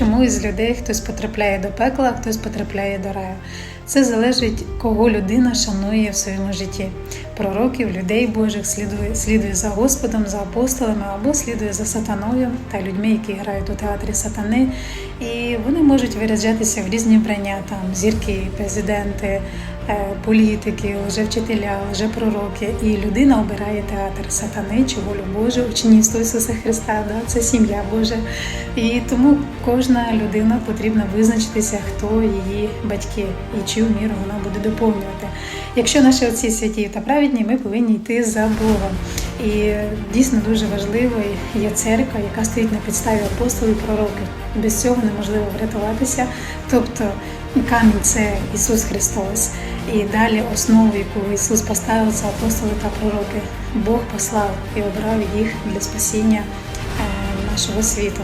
чому із людей хтось потрапляє до пекла, а хтось потрапляє до раю. Це залежить, кого людина шанує в своєму житті. Пророків, людей Божих слідує, слідує за Господом, за апостолами або слідує за сатаною та людьми, які грають у театрі сатани. І вони можуть виражатися в різні вбрання, там зірки, президенти, політики, лжевчителя, лжепророки. І людина обирає театр сатани чи волю Божу, учнівство Ісуса Христа, да? це сім'я Божа. І тому кожна людина потрібно визначитися, хто її батьки і чию міру вона буде доповнювати. Якщо наші отці святі та праведні, ми повинні йти за Богом. І дійсно дуже важливо є церква, яка стоїть на підставі апостолів і пророків. Без цього неможливо врятуватися. Тобто камінь це Ісус Христос. І далі основу, яку Ісус поставив, це апостоли та пророки. Бог послав і обрав їх для спасіння е, нашого світу.